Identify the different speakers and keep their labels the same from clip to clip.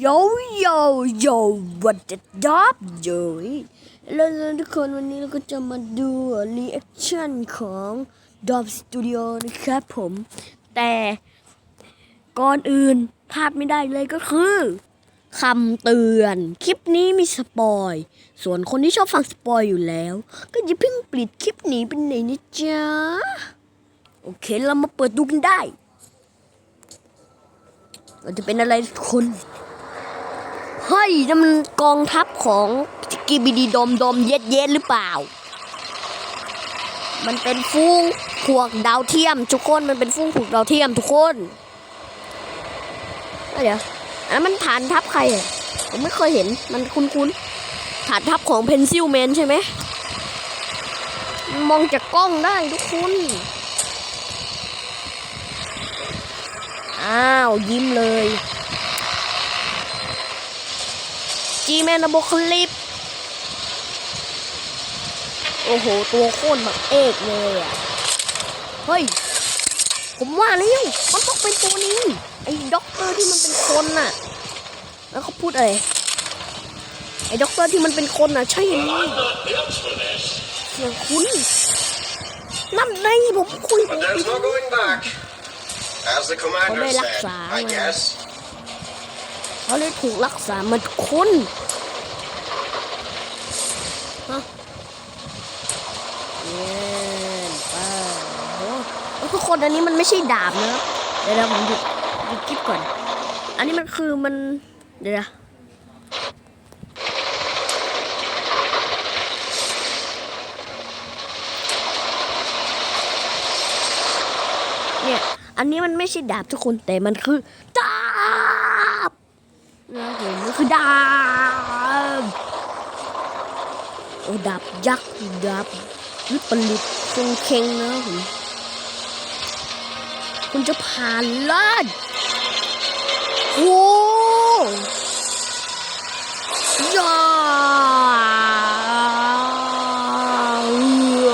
Speaker 1: โยโยโยวัดดับโยแล้วทุกคนวันนี้เราก็จะมาดูรีแอคชั่นของดอ b สตูดิโอนะครับผม แต่ก่อนอื่นพลาดไม่ได้เลยก็คือคำเตือนคลิปนี้มีสปอย ส่วนคนที่ชอบฟังสปอยอยู่แล้ว ก็อย่าเพิ่งปิดคลิปนี้เป็นไหนนะจ๊ะ โอเคเรามาเปิดดูกันได้เราจะเป็นอะไรทุกคน เฮ้ยนั่นมันกองทัพของกีบีดีดมดมเย็ดเย็ดหรือเปล่า มันเป็นฟูงพวกดาวเทียมทุกคนมันเป็นฟูงพวกดาวเทียมทุกคนเดี๋ยวอันนั้นมันฐานทัพใครอะผมไม่เคยเห็นมันคุ้นๆฐานทัพของเพนซิลแมนใช่ไหมมองจากกล้องได้ทุกคนอ้าว ยิ้มเลย จีแมนอะโบคลิป โอ้โห ตัวโค่นแบบเอกเลยอะ เฮ้ย ผมว่าแล้วมันต้องเป็นตัวนี้ ไอ้ด็อกเตอร์ที่มันเป็นคนน่ะ แล้วเขาพูดอะไร ไอ้ด็อกเตอร์ที่มันเป็นคนน่ะ ใช่อย่างนี้เสียงคุณนั่นไงผมคุย
Speaker 2: But there's no going back. As the commander
Speaker 1: เขาเลยถูกรักษามาทุกคนฮะเย็นไปโอ้ทุกคนอันนี้มันไม่ใช่ดาบนะเดี๋ยวผมหยุดหยุดคลิปก่อน อันนี้มันคือมัน เดี๋ยวนะเนี่ย อันนี้มันไม่ใช่ดาบทุกคนแต่มันคือด นะครับผมมันคือดาบโอ้ดาบยักษ์ดาบวิปริตทรงเคงนะครับผมคุณจะผ่านลอดโอ้ยา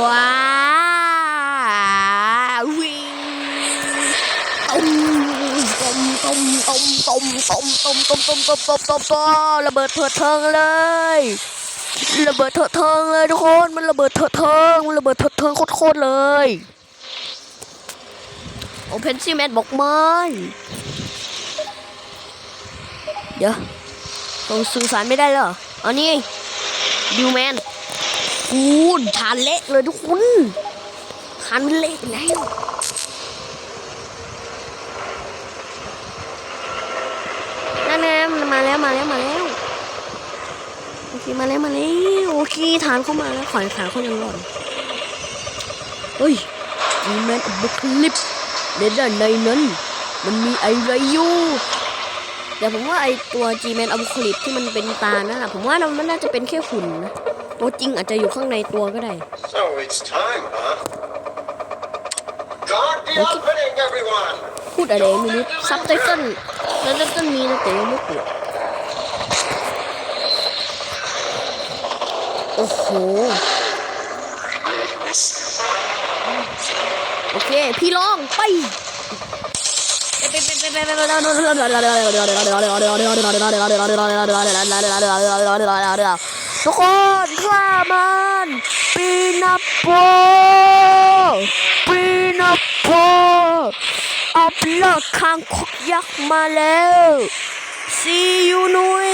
Speaker 1: ว้าววิ่ง ต้มต้มต้มต้ม ต้มต้มต้มต้มต้มต้มต้มต้มระเบิดเถิดเทิงเลย ระเบิดเถิดเทิงเลยทุกคนมันระเบิดเถิดเทิงมันระเบิดเถิดเทิงโคตรเลยโอเพนซีแมนบอกไม่เดี๋ยวส่งสื่อสารไม่ได้เหรออันนี้ดิวแมนคูณฐานเละเลยทุกคนฐานเละไปแล้ว นั่นไงมันมา แล้วมาแล้วมาแล้วโอเคมาแล้วมาแล้วโอเคฐานเข้ามาแล้วขอให้ฐานเขายังรอดเฮ้ยมีแมนอับคลิปในด้านในนั้น มันมีอะไรอยู่เดี๋ยวผมว่าไอตัวจีแมนอับคลิปที่มันเป็นตานั่นแหละผมว่ามันน่าจะเป็นแค่หุ่นนะตัวจริงอาจจะอยู่ข้างในตัวก็ได้
Speaker 2: So it's time, huh? Guard the opening, everyone!
Speaker 1: พูดอะไรไม่รู้ซับไตเติ้ลแล้วไตเติ้ลมีนะแต่ยังไม่เปิด อ้โห โอเค พี่ลองไปทุกคนฆ่ามันปีนาโปปีนาโปเอาเลิกคางคกยักษ์มาแล้วซียูนุย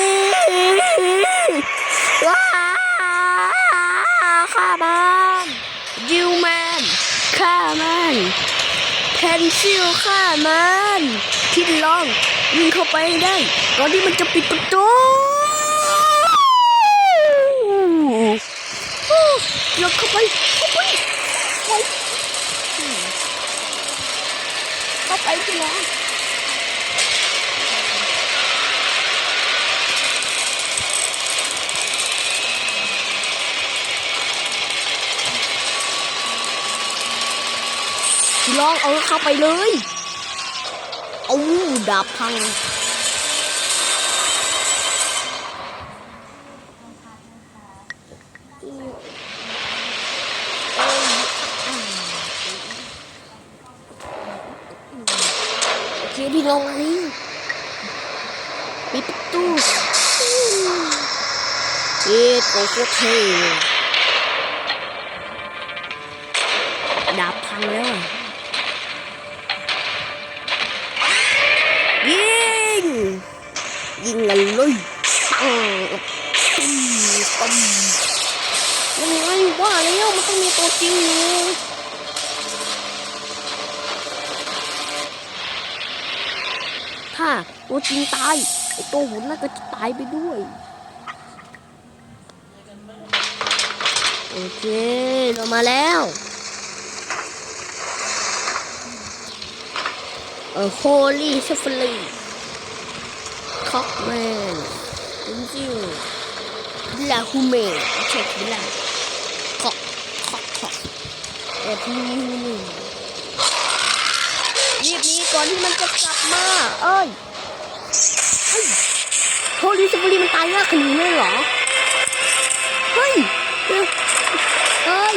Speaker 1: ว้า ฆ่ามันดิวแมนฆ่ามันเพนซิลฆ่ามันทิดลองวิ่งเข้าไปได้ก่อนที่มันจะปิดประตูเดี๋ยวเข้าไปเข้าไปเข้าเข้าไปพี่ลองพี่ล องเอาเข้าไปเลยเอาดาบพังโอเคพี่ลงนี่ปิดประตูเอ็ดโอเทดาบพังแล้ว ยิงกันเลยปังตุ้มตุ้มยังไงว่าแล้วมันต้องมีตัวจริงอยู่ถ้าตัวจริงตายไอตัวหุ่นน่าจะตายไปด้วยโอเคเรามาแล้วเออโฮลี่เชฟลี คอกแมนลินจิวบิลาฮูเมนเช็คบิลาคอกคอกคอกเอ็ดนี่นี่รีบหนี้ก่อนที่มันจะกลับมา เอ้ยโฮลี่เชฟลีมันตายยากขนาดนี้เลยเหรอ เฮ้ยเอ้ย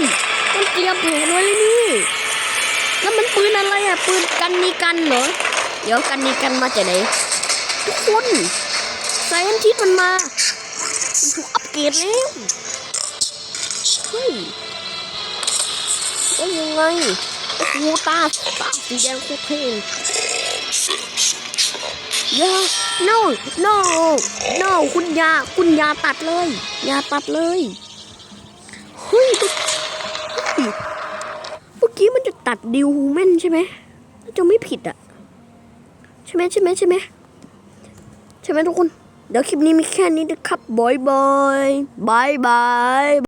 Speaker 1: มันเตรียมแผนไว้เลยนี่ แล้วมันปืนอะไรอะ ปืนกันนีกันเหรอ เดี๋ยวกันนีกันมาจากไหน ทุกคนไซเอนทิสมันมามันถูกอัปเกรดแล้วเฮ้ยว่ายังไงโอ้โหตาตาสีแดงโคตรเท่ย่า no no no คุณยา คุณยาตัดเลย ยาตัดเลยเฮ้ยเฮ้ยเมื่อกี้มันจะตัดดิวฮูแมนใช่ไหมจะไม่ผิดอะใช่ไหมใช่ไหมใช่ไหม ใช่ไหมทุกคน เดี๋ยวคลิปนี้มีแค่นี้นะครับบอยบอยบายบาย